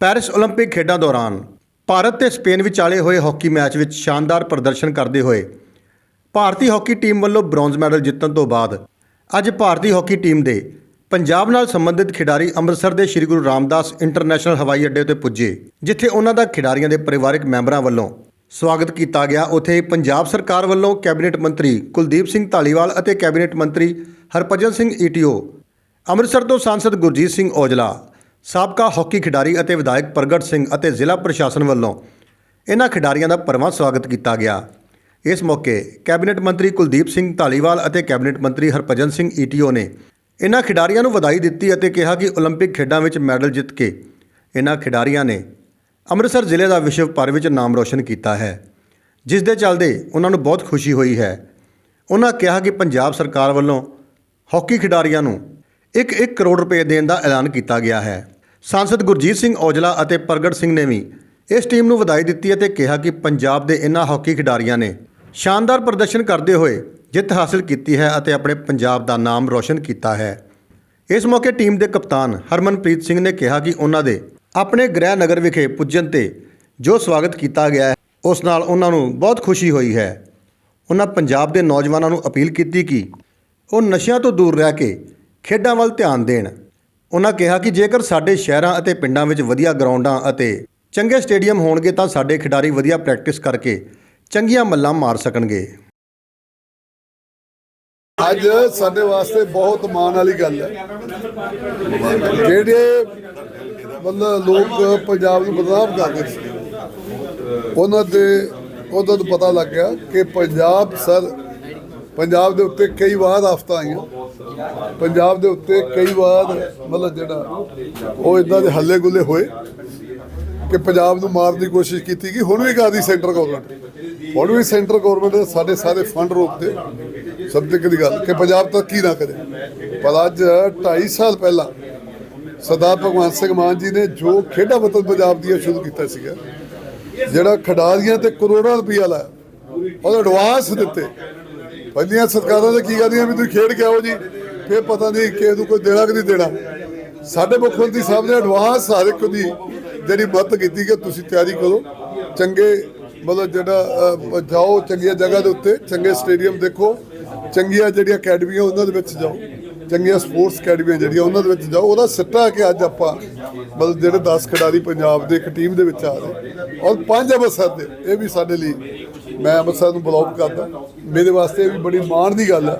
Paris 올림픽 ਖੇਡਾਂ ਦੌਰਾਨ ਭਾਰਤ ਤੇ ਸਪੇਨ ਵਿਚਾਲੇ ਹੋਏ ਹਾਕੀ ਮੈਚ ਵਿੱਚ ਸ਼ਾਨਦਾਰ ਪ੍ਰਦਰਸ਼ਨ ਕਰਦੇ ਹੋਏ ਭਾਰਤੀ ਹਾਕੀ ਟੀਮ ਵੱਲੋਂ ਬ੍ਰੌਂਜ਼ ਮੈਡਲ ਜਿੱਤਣ ਤੋਂ ਬਾਅਦ ਅੱਜ ਭਾਰਤੀ ਹਾਕੀ ਟੀਮ ਦੇ ਪੰਜਾਬ ਨਾਲ ਸੰਬੰਧਿਤ ਖਿਡਾਰੀ ਅੰਮ੍ਰਿਤਸਰ ਦੇ ਸ੍ਰੀ ਗੁਰੂ ਰਾਮਦਾਸ ਇੰਟਰਨੈਸ਼ਨਲ ਹਵਾਈ ਅੱਡੇ ਤੇ ਪੁੱਜੇ ਜਿੱਥੇ ਉਹਨਾਂ ਦਾ ਖਿਡਾਰੀਆਂ ਦੇ ਪਰਿਵਾਰਕ ਮੈਂਬਰਾਂ ਵੱਲੋਂ ਸਵਾਗਤ ਕੀਤਾ ਗਿਆ ਉੱਥੇ ਪੰਜਾਬ ਸਰਕਾਰ ਵੱਲੋਂ ਕੈਬਨਿਟ ਮੰਤਰੀ ਕੁਲਦੀਪ ਸਿੰਘ ਧਾਲੀਵਾਲ ਅਤੇ ਕੈਬਨਿਟ ਮੰਤਰੀ ਹਰਭਜਨ ਸਿੰਘ ਈਟੀਓ ਅੰਮ੍ਰਿਤਸਰ ਤੋਂ ਸਾਂਸਦ ਗੁਰਜੀਤ ਸਿੰਘ ਔਜਲਾ ਸਾਬਕਾ ਹਾਕੀ ਖਿਡਾਰੀ ਅਤੇ ਵਿਧਾਇਕ ਪ੍ਰਗਟ ਸਿੰਘ ਅਤੇ ਜ਼ਿਲ੍ਹਾ ਪ੍ਰਸ਼ਾਸਨ ਵੱਲੋਂ ਇਹਨਾਂ ਖਿਡਾਰੀਆਂ ਦਾ ਭਰਵਾਂ ਸਵਾਗਤ ਕੀਤਾ ਗਿਆ ਇਸ ਮੌਕੇ ਕੈਬਨਿਟ ਮੰਤਰੀ ਕੁਲਦੀਪ ਸਿੰਘ ਧਾਲੀਵਾਲ ਅਤੇ ਕੈਬਨਿਟ ਮੰਤਰੀ ਹਰਭਜਨ ਸਿੰਘ ਈਟੀਓ ਨੇ ਇਹਨਾਂ ਖਿਡਾਰੀਆਂ ਨੂੰ ਵਧਾਈ ਦਿੱਤੀ ਅਤੇ ਕਿਹਾ ਕਿ 올림픽 ਖੇਡਾਂ ਵਿੱਚ ਮੈਡਲ ਜਿੱਤ ਕੇ ਇਹਨਾਂ ਖਿਡਾਰੀਆਂ ਨੇ ਅੰਮ੍ਰਿਤਸਰ ਜ਼ਿਲ੍ਹੇ ਦਾ ਵਿਸ਼ਵ ਭਰ ਵਿੱਚ ਨਾਮ ਰੋਸ਼ਨ ਕੀਤਾ ਹੈ ਜਿਸ ਦੇ ਚੱਲਦੇ ਉਹਨਾਂ ਨੂੰ ਬਹੁਤ ਖੁਸ਼ੀ ਹੋਈ ਹੈ ਉਹਨਾਂ ਕਿਹਾ ਕਿ ਪੰਜਾਬ ਸਰਕਾਰ ਵੱਲੋਂ ਹਾਕੀ ਖਿਡਾਰੀਆਂ ਨੂੰ 1-1 ਕਰੋੜ ਰੁਪਏ ਦੇਣ ਦਾ ਐਲਾਨ ਕੀਤਾ ਗਿਆ ਹੈ ਸਾਂਸਦ ਗੁਰਜੀਤ ਸਿੰਘ ਔਜਲਾ ਅਤੇ ਪ੍ਰਗਟ ਸਿੰਘ ਨੇ ਵੀ ਇਸ ਟੀਮ ਨੂੰ ਵਧਾਈ ਦਿੱਤੀ ਅਤੇ ਕਿਹਾ ਕਿ ਪੰਜਾਬ ਦੇ ਇਹਨਾਂ ਹਾਕੀ ਖਿਡਾਰੀਆਂ ਨੇ ਸ਼ਾਨਦਾਰ ਪ੍ਰਦਰਸ਼ਨ ਕਰਦੇ ਹੋਏ ਜਿੱਤ ਹਾਸਲ ਕੀਤੀ ਹੈ ਅਤੇ ਆਪਣੇ ਪੰਜਾਬ ਦਾ ਨਾਮ ਰੌਸ਼ਨ ਕੀਤਾ ਹੈ। ਇਸ ਮੌਕੇ ਟੀਮ ਦੇ ਕਪਤਾਨ ਹਰਮਨਪ੍ਰੀਤ ਸਿੰਘ ਨੇ ਕਿਹਾ ਕਿ ਉਹਨਾਂ ਦੇ ਆਪਣੇ ਗ੍ਰਹਿ ਨਗਰ ਵਿਖੇ ਪੁੱਜਣ ਤੇ ਜੋ ਸਵਾਗਤ ਕੀਤਾ ਗਿਆ ਹੈ, ਉਸ ਨਾਲ ਉਹਨਾਂ ਨੂੰ ਬਹੁਤ ਖੁਸ਼ੀ ਹੋਈ ਹੈ। ਉਹਨਾਂ ਪੰਜਾਬ ਦੇ ਨੌਜਵਾਨਾਂ ਨੂੰ ਅਪੀਲ ਕੀਤੀ ਕਿ ਉਹ ਨਸ਼ਿਆਂ ਤੋਂ ਦੂਰ ਰਹਿ ਕੇ ਖੇਡਾਂ ਵੱਲ ਧਿਆਨ ਦੇਣ। ਉਹਨਾਂ ਕਿਹਾ ਕਿ ਜੇਕਰ ਸਾਡੇ ਸ਼ਹਿਰਾਂ ਅਤੇ ਪਿੰਡਾਂ ਵਿੱਚ ਵਧੀਆ ਗਰਾਊਂਡਾਂ ਅਤੇ ਚੰਗੇ ਸਟੇਡੀਅਮ ਹੋਣਗੇ ਤਾਂ ਸਾਡੇ ਖਿਡਾਰੀ ਵਧੀਆ ਪ੍ਰੈਕਟਿਸ ਕਰਕੇ ਚੰਗੀਆਂ ਮੱਲਾਂ ਮਾਰ ਸਕਣਗੇ। ਅੱਜ ਸਾਡੇ ਵਾਸਤੇ ਬਹੁਤ ਮਾਣ ਵਾਲੀ ਗੱਲ ਹੈ। ਜਿਹੜੇ ਮਤਲਬ ਲੋਕ ਪੰਜਾਬ ਨੂੰ ਬਦਨਾਮ ਕਰਦੇ ਸੀ, ਉਹਨਾਂ ਦੇ, ਉਹਨਾਂ ਨੂੰ ਪਤਾ ਲੱਗ ਗਿਆ ਕਿ ਪੰਜਾਬ, ਸਰ, ਪੰਜਾਬ ਦੇ ਉੱਤੇ ਕਈ ਵਾਰ ਆਫਤਾਂ ਆਈਆਂ। ਪੰਜਾਬ ਦੇ ਉੱਤੇ ਕਈ ਵਾਰ ਮਤਲਬ ਜਿਹੜਾ ਉਹ ਇਦਾਂ ਦੇ ਹੱਲੇ ਗੁੱਲੇ ਹੋਏ ਕਿ ਪੰਜਾਬ ਨੂੰ ਮਾਰਨ ਦੀ ਕੋਸ਼ਿਸ਼ ਕੀਤੀ ਗਈ। ਹੁਣ ਵੀ ਕਰਦੀ ਸੈਂਟਰ ਗਵਰਨਮੈਂਟ? ਹੁਣ ਵੀ ਸੈਂਟਰ ਗਵਰਨਮੈਂਟ ਸਾਡੇ ਸਾਰੇ ਫੰਡ ਰੋਕਦੇ ਸਭ ਤੋਂ ਦੀ ਗੱਲ ਕਿ ਪੰਜਾਬ ਤਰੱਕੀ ਨਾ ਕਰੇ। ਪਰ ਅੱਜ 2.5 ਸਾਲ ਪਹਿਲਾਂ ਸਰਦਾਰ ਭਗਵੰਤ ਸਿੰਘ ਮਾਨ ਜੀ ਨੇ ਜੋ ਖੇਡਾਂ ਵਤਨ ਪੰਜਾਬ ਦੀਆਂ ਸ਼ੁਰੂ ਕੀਤਾ ਸੀਗਾ, ਜਿਹੜਾ ਖਿਡਾਰੀਆਂ ਤੇ ਕਰੋੜਾਂ ਰੁਪਈਆ ਲਾਇਆ ਉਹ ਐਡਵਾਂਸ ਦਿੱਤੇ। ਪਹਿਲੀਆਂ ਸਰਕਾਰਾਂ ਨੇ ਕੀ ਕਰਦੀਆਂ ਵੀ ਤੁਸੀਂ ਖੇਡ ਕੇ ਆਓ ਜੀ, ਫਿਰ ਪਤਾ ਨਹੀਂ ਕਿ ਨੂੰ ਕੋਈ ਦੇਣਾ ਕਿ ਨਹੀਂ ਦੇਣਾ। ਸਾਡੇ ਮੁੱਖ ਮੰਤਰੀ ਸਾਹਿਬ ਨੇ ਐਡਵਾਂਸ ਹਰ ਇੱਕ ਦੀ ਜਿਹੜੀ ਮਦਦ ਕੀਤੀ ਕਿ ਤੁਸੀਂ ਤਿਆਰੀ ਕਰੋ। ਚੰਗੇ ਮਤਲਬ ਜਿਹੜਾ ਜਾਓ ਚੰਗੀਆਂ ਜਗ੍ਹਾ ਦੇ ਉੱਤੇ, ਚੰਗੇ ਸਟੇਡੀਅਮ ਦੇਖੋ, ਚੰਗੀਆਂ ਜਿਹੜੀਆਂ ਅਕੈਡਮੀਆਂ ਉਹਨਾਂ ਦੇ ਵਿੱਚ ਜਾਓ। ਚੰਗੀਆਂ ਸਪੋਰਟਸ ਅਕੈਡਮੀਆਂ ਜਿਹੜੀਆਂ ਉਹਨਾਂ ਦੇ ਵਿੱਚ ਜਾਓ, ਉਹਦਾ ਸਿੱਟਾ ਕਿ ਅੱਜ ਆਪਾਂ ਮਤਲਬ ਜਿਹੜੇ 10 ਖਿਡਾਰੀ ਪੰਜਾਬ ਦੇ ਇੱਕ ਟੀਮ ਦੇ ਵਿੱਚ ਆ ਰਹੇ ਔਰ ਪੰਜ ਅੰਮ੍ਰਿਤਸਰ ਦੇ, ਇਹ ਵੀ ਸਾਡੇ ਲਈ ਮੈਂ ਅੰਮ੍ਰਿਤਸਰ ਨੂੰ ਬਲੌਗ ਕਰਦਾ। ਮੇਰੇ ਵਾਸਤੇ ਇਹ ਵੀ ਬੜੀ ਮਾਣ ਦੀ ਗੱਲ ਹੈ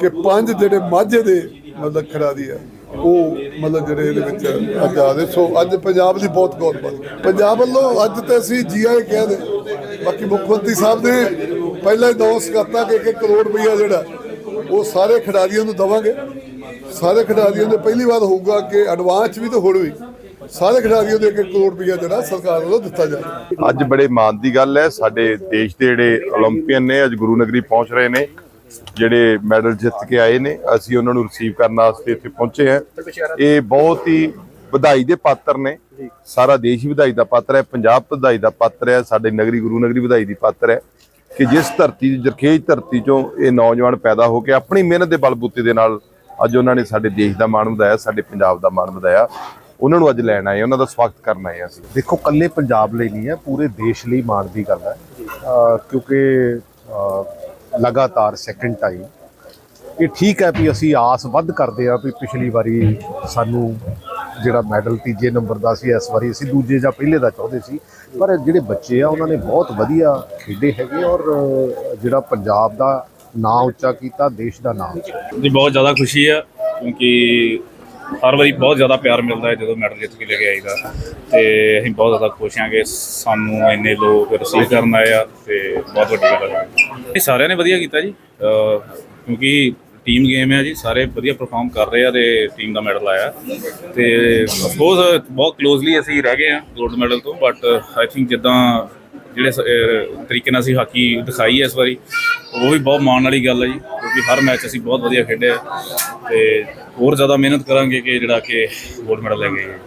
ਕਿ ਪੰਜ ਜਿਹੜੇ ਮਾਝੇ ਦੇ ਮਤਲਬ ਖਿਡਾਰੀ ਆ, ਉਹ ਮਤਲਬ ਜਿਹੜੇ ਇਹਦੇ ਵਿੱਚ ਅੱਜ ਆ ਰਹੇ। ਸੋ ਅੱਜ ਪੰਜਾਬ ਦੀ ਬਹੁਤ ਗੌਰ ਬਾਤ ਪੰਜਾਬ ਵੱਲੋਂ ਅੱਜ ਤੇ ਅਸੀਂ ਜੀਆਈ ਕਹਿ ਦੇ ਬਾਕੀ ਮੁੱਖ ਮੰਤਰੀ ਸਾਹਿਬ ਨੇ ਪਹਿਲਾਂ ਹੀ ਅਨਾਉਂਸ ਕਰਤਾ ਕਿ 1 ਕਰੋੜ ਰੁਪਈਆ ਜਿਹੜਾ ਉਹ ਸਾਰੇ ਖਿਡਾਰੀਆਂ ਨੂੰ ਦਵਾਂਗੇ। ਸਾਰੇ ਖਿਡਾਰੀਆਂ ਦੇ ਪਹਿਲੀ ਵਾਰ ਹੋਊਗਾ ਕਿ ਐਡਵਾਂਸ ਵੀ ਤੇ ਹੋਰ ਸਾਰੇ ਖਿਡਾਰੀਆਂ ਦੇ 1 ਕਰੋੜ ਰੁਪਇਆ ਜਿਹੜਾ ਸਰਕਾਰ ਵੱਲੋਂ ਦਿੱਤਾ ਜਾਵੇ ਅੱਜ ਬੜੇ ਮਾਣ ਦੀ ਗੱਲ ਹੈ। ਸਾਡੇ ਦੇਸ਼ ਦੇ ਜਿਹੜੇ 올림픽ਨ ਨੇ ਅੱਜ ਗੁਰੂ ਨਗਰੀ ਪਹੁੰਚ ਰਹੇ ਨੇ, ਜਿਹੜੇ ਮੈਡਲ ਜਿੱਤ ਕੇ ਆਏ ਨੇ। ਅਸੀਂ ਉਹਨਾਂ ਨੂੰ ਰਿਸੀਵ ਕਰਨ ਵਾਸਤੇ ਇੱਥੇ ਪਹੁੰਚੇ ਆ ਇਹ ਬਹੁਤ ਹੀ ਵਧਾਈ ਦੇ ਪਾਤਰ ਨੇ। ਸਾਰਾ ਦੇਸ਼ ਵਧਾਈ ਦਾ ਪਾਤਰ ਹੈ। ਪੰਜਾਬ ਵਧਾਈ ਦਾ ਪਾਤਰ ਹੈ। ਸਾਡੇ ਨਗਰੀ ਗੁਰੂ ਨਗਰੀ ਵਧਾਈ ਦੀ ਪਾਤਰ ਹੈ। ਕਿ ਜਿਸ ਧਰਤੀ, ਜਰਖੇਜ ਧਰਤੀ ਚੋਂ ਇਹ ਨੌਜਵਾਨ ਪੈਦਾ ਹੋ ਕੇ ਆਪਣੀ ਮਿਹਨਤ ਦੇ ਬਲਬੂਤੇ ਦੇ ਨਾਲ ਅੱਜ ਉਹਨਾਂ ਨੇ ਸਾਡੇ ਦੇਸ਼ ਦਾ ਮਾਣ ਵਧਾਇਆ, ਸਾਡੇ ਪੰਜਾਬ ਦਾ ਮਾਣ ਵਧਾਇਆ। ਉਹਨਾਂ ਨੂੰ ਅੱਜ ਲੈਣ ਆਏ ਉਹਨਾਂ ਦਾ ਸਵਾਗਤ ਕਰਨ ਆਏ ਅਸੀਂ। ਦੇਖੋ ਕੱਲੇ ਪੰਜਾਬ ਲਈ ਨਹੀਂ ਹੈ, ਪੂਰੇ ਦੇਸ਼ ਲਈ ਮਾਣ ਦੀ ਗੱਲ ਹੈ। ਕਿਉਂਕਿ ਲਗਾਤਾਰ ਸੈਕੰਡ ਟਾਈਮ ਇਹ ਠੀਕ ਹੈ ਵੀ ਅਸੀਂ ਆਸ ਵੱਧ ਕਰਦੇ ਆ ਵੀ ਪਿਛਲੀ ਵਾਰੀ ਸਾਨੂੰ ਜਿਹੜਾ ਮੈਡਲ ਤੀਜੇ ਨੰਬਰ ਦਾ ਸੀ, ਇਸ ਵਾਰੀ ਅਸੀਂ ਦੂਜੇ ਜਾਂ ਪਹਿਲੇ ਦਾ ਚਾਹੁੰਦੇ ਸੀ। ਪਰ ਜਿਹੜੇ ਬੱਚੇ ਆ, ਉਹਨਾਂ ਨੇ ਬਹੁਤ ਵਧੀਆ ਖੇਡੇ ਹੈਗੇ ਔਰ ਜਿਹੜਾ ਪੰਜਾਬ ਦਾ ਨਾਂ ਉੱਚਾ ਕੀਤਾ, ਦੇਸ਼ ਦਾ ਨਾਂ ਉੱਚਾ ਜੀ, ਬਹੁਤ ਜ਼ਿਆਦਾ ਖੁਸ਼ੀ ਆ, ਕਿਉਂਕਿ ਹਰ ਵਾਰੀ ਬਹੁਤ ਜ਼ਿਆਦਾ ਪਿਆਰ ਮਿਲਦਾ ਹੈ ਜਦੋਂ ਮੈਡਲ ਜਿੱਤ ਕੇ ਲੈ ਕੇ ਆਈਦਾ। ਤੇ ਅਸੀਂ ਬਹੁਤ ਜ਼ਿਆਦਾ ਖੁਸ਼ ਹਾਂ ਕਿ ਸਾਨੂੰ ਇੰਨੇ ਲੋਕ ਰਸੀਵ ਕਰਨ ਆਏ ਆ ਤੇ ਬਹੁਤ ਵੱਡੀ ਗੱਲ ਹੈ ਇਹ ਸਾਰਿਆਂ ਨੇ ਵਧੀਆ ਕੀਤਾ ਜੀ ਕਿਉਂਕਿ ਟੀਮ ਗੇਮ ਹੈ ਜੀ, ਸਾਰੇ ਵਧੀਆ ਪਰਫਾਰਮ ਕਰ ਰਹੇ ਆ ਤੇ ਟੀਮ ਦਾ ਮੈਡਲ ਆਇਆ। ਤੇ ਅਫਕੋਰਸ ਬਹੁਤ ਕਲੋਜ਼ਲੀ ਅਸੀਂ ਰਹਿ ਗਏ ਆ ਗੋਲਡ ਮੈਡਲ ਤੋਂ ਬਟ ਆਈ ਥਿੰਕ ਜਿੱਦਾਂ ਜਿਹੜੇ ਸ- ਤਰੀਕੇ ਨਾਲ ਅਸੀਂ ਹਾਕੀ ਦਿਖਾਈ ਹੈ ਇਸ ਵਾਰੀ, ਉਹ ਵੀ ਬਹੁਤ ਮਾਣ ਵਾਲੀ ਗੱਲ ਹੈ ਜੀ, ਕਿਉਂਕਿ ਹਰ ਮੈਚ ਅਸੀਂ ਬਹੁਤ ਵਧੀਆ ਖੇਡਿਆ ਤੇ ਹੋਰ ਜ਼ਿਆਦਾ ਮਿਹਨਤ ਕਰਾਂਗੇ ਕਿ ਜਿਹੜਾ ਕਿ ਗੋਲਡ ਮੈਡਲ ਲੈ ਕੇ ਆਈਏ